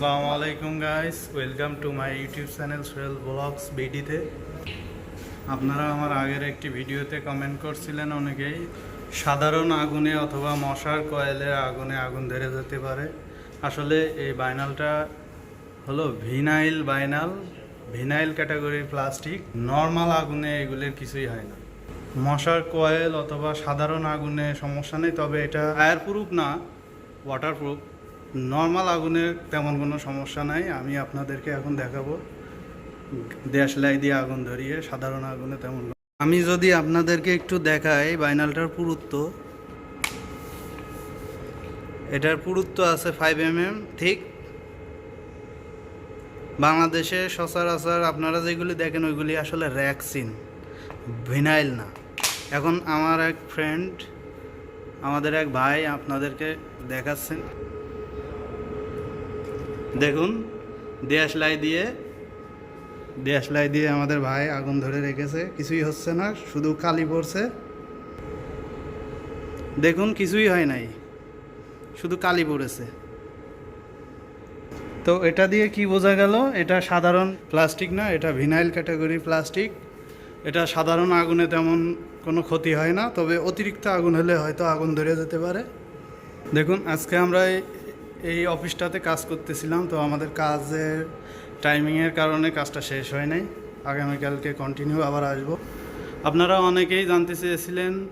আসসালামু আলাইকুম guys welcome to my YouTube channel Sohel blogs বিডিতে আপনারা আমার আগের একটি ভিডিওতে কমেন্ট করছিলেন অনেকেই, সাধারণ আগুনে অথবা মশার কয়েলের আগুনে আগুন ধরে যেতে পারে। আসলে এই বাইনালটা হলো ভিনাইল বাইনাল ভিনাইল ক্যাটাগরির প্লাস্টিক নর্মাল আগুনে এগুলির কিছুই হয় না। মশার কয়েল অথবা সাধারণ আগুনে সমস্যা নেই, তবে এটা ফায়ার প্রুফ না ওয়াটার প্রুফ নর্মাল আগুনের তেমন কোনো সমস্যা নাই, আমি আপনাদেরকে এখন দেখাবো। দেশলাই দিয়ে আগুন ধরিয়ে, সাধারণ আগুনে তেমন আমি যদি আপনাদেরকে একটু দেখাই, বাইনালটার পুরুত্ব। এটার পুরুত্ব আছে ফাইভ এম এম ঠিক? বাংলাদেশে সচরাচর আপনারা যেগুলি দেখেন, ওইগুলি আসলে র্যাক্সিন ভিনাইল না। এখন আমার এক ফ্রেন্ড আমাদের এক ভাই আপনাদেরকে দেখাচ্ছেন। দেখুন দেশলাই দিয়ে দেশলাই দিয়ে আমাদের ভাই আগুন ধরে রেখেছে। কিছুই হচ্ছে না, শুধু কালি পড়ছে। দেখুন, কিছুই হয় নাই, শুধু কালি পড়েছে। তো এটা দিয়ে কি বোঝা গেল? এটা সাধারণ প্লাস্টিক না, এটা ভিনাইল ক্যাটাগরি প্লাস্টিক। এটা সাধারণ আগুনে তেমন কোনো ক্ষতি হয় না, তবে অতিরিক্ত আগুন হলে হয়তো আগুন ধরে যেতে পারে। দেখুন, আজকে আমরা এই- অফিসটাতে কাজ করতেছিলাম, তো আমাদের কাজের টাইমিংয়ের কারণে কাজটা শেষ হয় নাই। আগামীকালকে কন্টিনিউ আবার আসব। আপনারা অনেকেই জানতে চেয়েছিলেন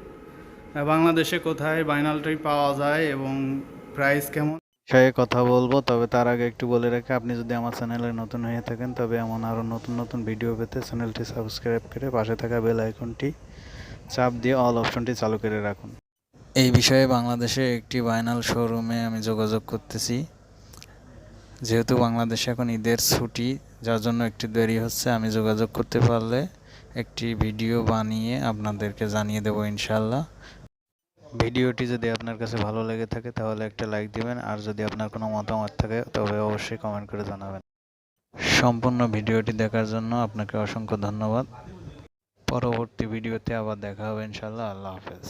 বাংলাদেশে কোথায় বাইনালটাই পাওয়া যায় এবং প্রাইস কেমন? বিষয়ে কথা বলব, তবে তার আগে একটু বলে রাখি, আপনি যদি আমার চ্যানেলে নতুন হয়ে থাকেন, তবে এমন আরও নতুন নতুন ভিডিও পেতে চ্যানেলটি সাবস্ক্রাইব করে পাশে থাকা বেল আইকনটি চাপ দিয়ে অল অপশনটি চালু করে রাখুন। এই বিষয়ে বাংলাদেশে একটি বাইনাল শোরুমে আমি যোগাযোগ করতেছি। যেহেতু বাংলাদেশে এখন ঈদের ছুটি, যার জন্য একটু দেরি হচ্ছে, আমি যোগাযোগ করতে পারলে একটি ভিডিও বানিয়ে আপনাদেরকে জানিয়ে দেবো ইনশাল্লাহ ভিডিওটি যদি আপনার কাছে ভালো লেগে থাকে, তাহলে একটা লাইক দিবেন, আর যদি আপনার কোনো মতামত থাকে, তবে অবশ্যই কমেন্ট করে জানাবেন। সম্পূর্ণ ভিডিওটি দেখার জন্য আপনাকে অসংখ্য ধন্যবাদ। পরবর্তী ভিডিওতে আবার দেখা হবে ইনশাল্লাহ আল্লাহ হাফেজ।